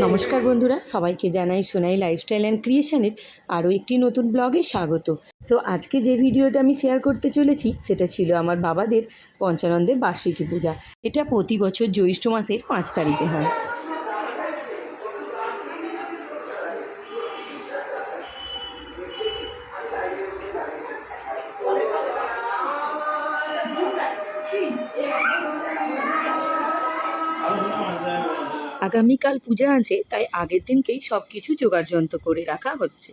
নমস্কার বন্ধুরা সবাইকে জানাই সোনাই লাইফস্টাইল অ্যান্ড ক্রিয়েশনের আরও একটি নতুন ব্লগে স্বাগত। তো আজকে যে ভিডিওটা আমি শেয়ার করতে চলেছি, সেটা ছিল আমার বাবাদের পঞ্চানন্দের বার্ষিকী পূজা। এটা প্রতি বছর জ্যৈষ্ঠ মাসের পাঁচ তারিখে হয়। আগামীকাল পূজা আছে, তাই আগের দিনকেই সব কিছু যোগাড়যন্ত্র করে রাখা হচ্ছে।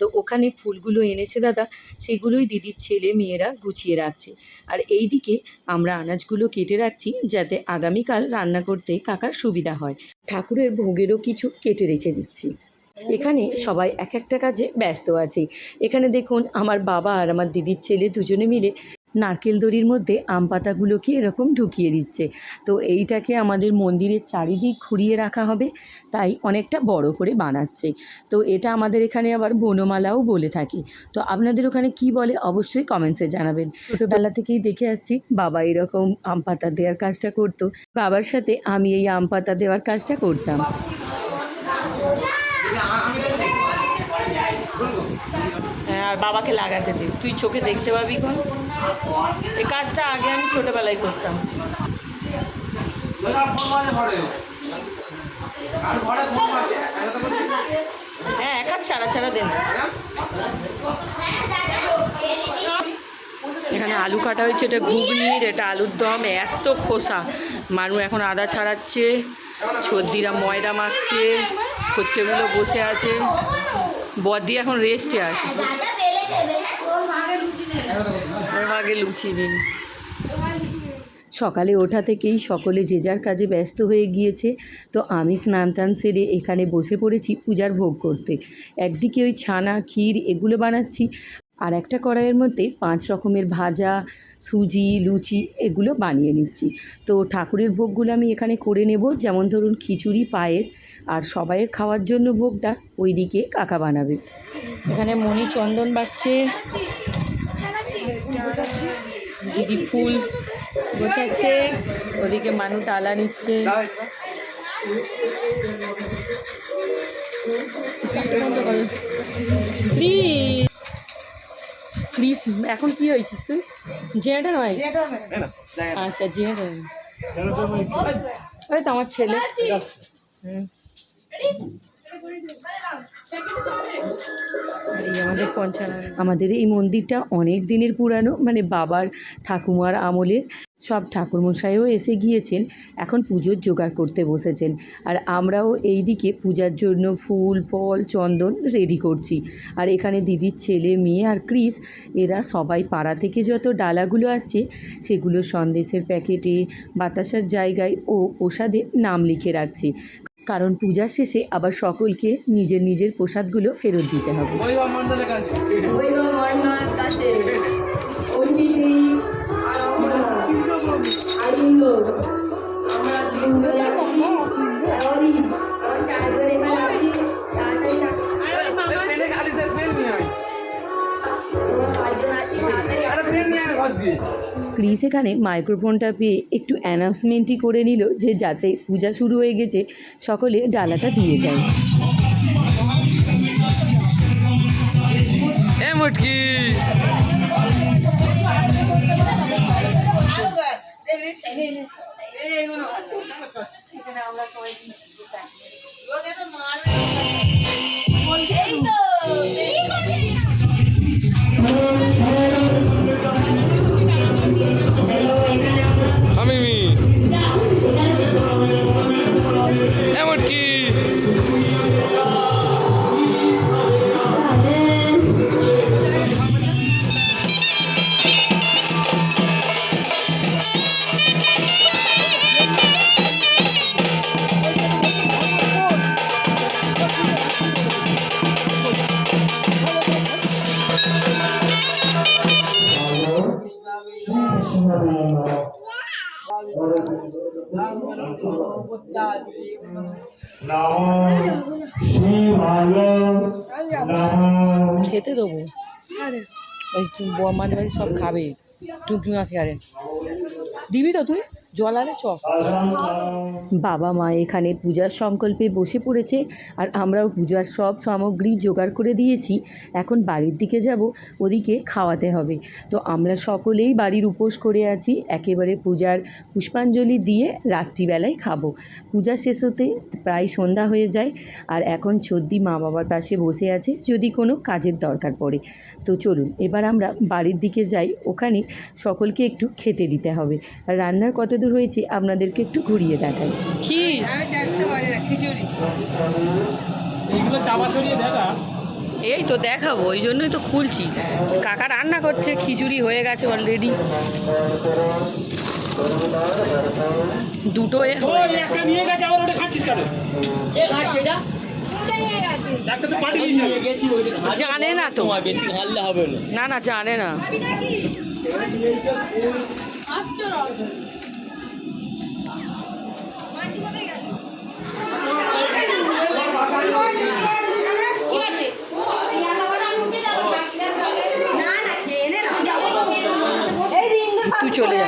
তো ওখানে ফুলগুলো এনেছে দাদা, সেগুলোই দিদির ছেলে মেয়েরা গুছিয়ে রাখছে। আর এই দিকে আমরা আনাজগুলো কেটে রাখছি যাতে আগামীকাল রান্না করতে কাকার সুবিধা হয়। ঠাকুরের ভোগেরও কিছু কেটে রেখে দিচ্ছি। এখানে সবাই এক একটা কাজে ব্যস্ত আছে। এখানে দেখুন, আমার বাবা আর আমার দিদির ছেলে দুজনে মিলে নারকেল দড়ির মধ্যে আম পাতাগুলোকে এরকম ঢুকিয়ে দিচ্ছে। তো এইটাকে আমাদের মন্দিরের চারিদিক ঘুরিয়ে রাখা হবে, তাই অনেকটা বড় করে বানাচ্ছে। তো এটা আমাদের এখানে আবার বনমালাও বলে থাকি। তো আপনাদের ওখানে কি বলে অবশ্যই কমেন্টসে জানাবেন। ছোটোবেলা থেকেই দেখে আসছি, বাবা এরকম আম পাতা দেওয়ার কাজটা করতো। বাবার সাথে আমি এই আম পাতা দেওয়ার কাজটা করতাম। আর বাবাকে লাগাতে দে তুই চোখে দেখতে পাবি কোন? এই কাজটা আগে আমি ছোটোবেলায় করতাম। হ্যাঁ এক হাত ছাড়া ছাড়া দেন এখানে আলু কাটা হয়েছে, এটা ঘুগনির, এটা আলুর দম, এত খোসা। মানু এখন আদা ছাড়াচ্ছে, সর্দিরা ময়দা মাখছে ফুচকেগুলো বসে আছে। বদি এখন রেস্টে আছে। সকালে ওঠা থেকেই সকলে যে যার কাজে ব্যস্ত হয়ে গিয়েছে, তো আমি স্নান টান সেরে এখানে বসে পড়েছি পূজার ভোগ করতে। একদিকে ওই ছানা, ক্ষীর এগুলো বানাচ্ছি, আর একটা কড়াইয়ের মধ্যে পাঁচ রকমের ভাজা, সুজি, লুচি এগুলো বানিয়ে নিচ্ছি। তো ঠাকুরের ভোগগুলো আমি এখানে করে নেব, যেমন ধরুন খিচুড়ি, পায়েস আর সবাইয়ের খাওয়ার জন্য ভোগটা ওইদিকে কাকা বানাবে। এখানে মণি চন্দন বাড়ছে দিদি ফুল গোছাচ্ছে। ওদিকে মানু টালা নিচ্ছে। প্লিজ এখন কি হয়েছিস তুই? জেনাটা নয়? আচ্ছা জেনাটা ওই তো আমার ছেলে। হুম। আর আমাদের আমাদের এই মন্দিরটা অনেক দিনের পুরানো মানে বাবার ঠাকুমার আমলের সব ঠাকুরমশাইও এসে গিয়েছেন, এখন পুজোর জোগাড় করতে বসেছেন। আর আমরাও এই দিকে পূজার জন্য ফুল, ফল, চন্দন রেডি করছি। আর এখানে দিদির ছেলে, মেয়ে আর ক্রিস, এরা সবাই পাড়া থেকে যত ডালাগুলো আসছে, সেগুলো সন্দেশের প্যাকেটে, বাতাসার জায়গায় ও প্রসাদে নাম লিখে রাখছে। কারণ পূজা শেষে আবার সকলকে নিজের নিজের প্রসাদগুলো ফেরত দিতে হবে। ক্রিস এখানে মাইক্রোফোনটা পেয়ে একটু অ্যানাউন্সমেন্টই করে নিল যে যাতে পূজা শুরু হয়ে গেছে সকলে ডালাটা দিয়ে যায়। মুটকি। আমি খেতে দেবো। ওই মাঝে মাঝে সব খাবে। টুকি মাছ দিবি তো তুই? জল চ বাবা মা এখানে পূজার সংকল্পে বসে পড়েছে, আর আমরাও পূজার সব সামগ্রী জোগাড় করে দিয়েছি। এখন বাড়ির দিকে যাব, ওদিকে খাওয়াতে হবে। তো আমরা সকলেই বাড়ির উপোস করে আছি, একেবারে পূজার পুষ্পাঞ্জলি দিয়ে রাত্রিবেলায় খাব। পূজা শেষ হতে প্রায় সন্ধ্যা হয়ে যায়, আর এখন ছদ্দি মা বাবার পাশে বসে আছে, যদি কোনো কাজের দরকার পড়ে। তো চলুন, এবার আমরা বাড়ির দিকে যাই, ওখানে সকলকে একটু খেতে দিতে হবে। আর রান্নার কত দূর হয়েছে আপনাদেরকে একটু ঘুরিয়ে দেখাই। কি? এই তো দেখাবো ওই জন্যই তো খুলছি। কাকা রান্না করছে খিচুড়ি হয়ে গেছে অলরেডি দুটো এ ওই একটা নিয়ে গেছে আবার ওটা খাচ্ছিস কেন? একটা তো পাঠিয়ে দিয়েছে জানে না তো। বেশি ঘাললে হবে না। না না জানে না। তুই চলে যা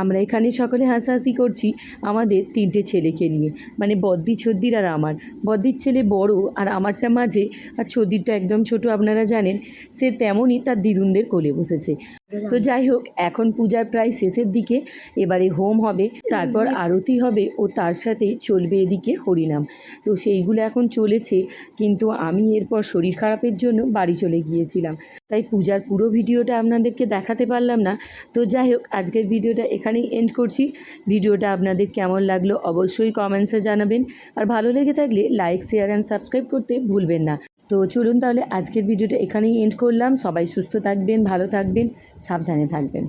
আমরা এখানে সকলে হাসাহাসি করছি আমাদের তিনটে ছেলেকে নিয়ে মানে বদ্দি, ছদ্দির আর আমার। বদ্দির ছেলে বড় আর আমারটা মাঝে, আর ছদ্দিরটা একদম ছোট, আপনারা জানেন, সে তেমনই তার দিদুনদের কোলে বসেছে। তো যাই হোক, এখন পূজার প্রায় শেষের দিকে, এবারে হোম হবে, তারপর আরতি হবে ও তার সাথে চলবে এদিকে হরিনাম। তো সেইগুলো এখন চলেছে, কিন্তু আমি এরপর শরীর খারাপের জন্য বাড়ি চলে গিয়েছিলাম। তাই পূজার পুরো ভিডিওটা আপনাদেরকে দেখাতে পারলাম না। তো যাই হোক, আজকের ভিডিওটা এখানেই এন্ড করছি। ভিডিওটা আপনাদের কেমন লাগল অবশ্যই কমেন্টসে জানাবেন। আর ভালো লেগে থাকলে লাইক শেয়ার অ্যান্ড সাবস্ক্রাইব করতে ভুলবেন না। তো চলুন তাহলে আজকের ভিডিওটা এখানেই এন্ড করলাম। সবাই সুস্থ থাকবেন, ভালো থাকবেন, সাবধানে থাকবেন।